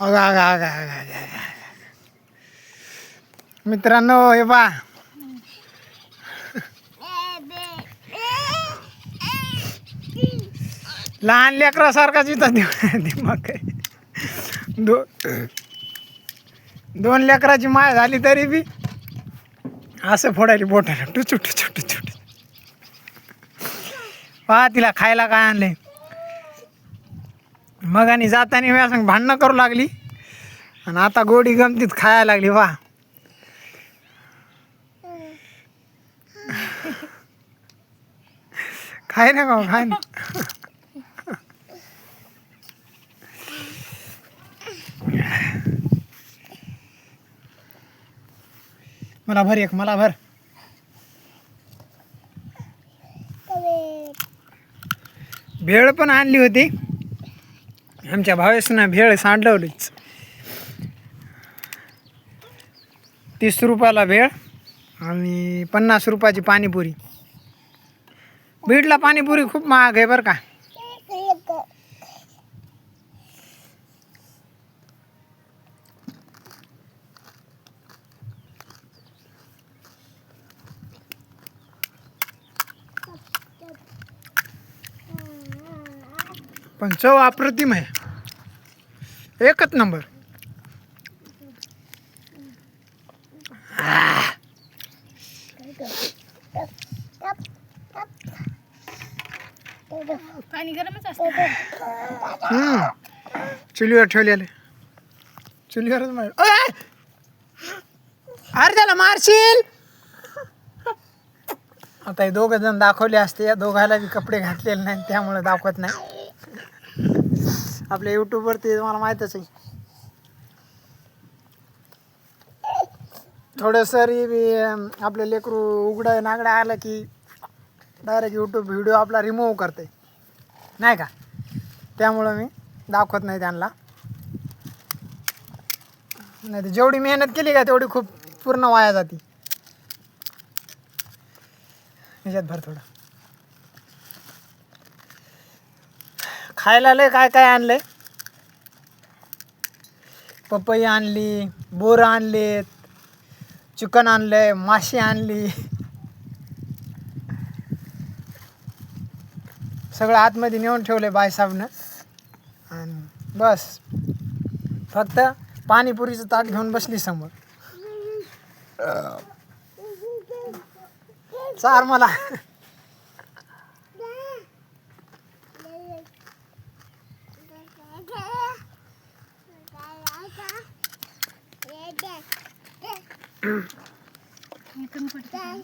अगा अगा अगा अगा अगा मित्रांनो हे बा लहान लेकरासारखाच इथं दिमाग आहे. दो दोन लेकराची माय झाली तरी बी असं फोडायली बोटाला. टुचू टुचू टुचू. पहा तिला खायला काय आणलंय? मग आणि जाताना मी असं भांडणं करू लागली. आणि आता गोडी गमतीत खायला लागली वा खाय ना का खाय ना. मला भर एक मला भर. भेळ पण आणली होती. आमच्या भावेसनं भेळ सांडवलीच. तीस रुपयाला भेळ आणि पन्नास रुपयाची पाणीपुरी. बीडला पाणीपुरी खूप महाग आहे बरं का. पण चव अप्रतिम आहे. एकच नंबर. पाणी गरमच असतं. हम्म. चुलीवर ठेवलेले. चुलीवरच मार! अरे त्याला मारशील. आता हे दोघं जण दाखवले असते. या दोघाला बी कपडे घातलेले नाही त्यामुळे दाखवत नाही. आपल्या यूट्यूबवर ते मला माहीतच आहे. थोडंसं री बी आपलं लेकरू उघडं नागडं आलं की डायरेक्ट यूट्यूब व्हिडिओ आपला रिमूव्ह करते. नाही का? त्यामुळं मी दाखवत नाही त्यांना. नाही तर जेवढी मेहनत केली का तेवढी खूप पूर्ण वाया जाते. ह्याच्यात भर थोडं. खायला लय काय काय आणलं आहे पपई आणली बोरं आणलेत चिकन आणलंय माशी आणली. सगळं आतमध्ये नेऊन ठेवलं बायसाहेबनं आणि बस. फक्त पाणीपुरीचं ताट घेऊन बसली समोर. चार मला. You can put it on.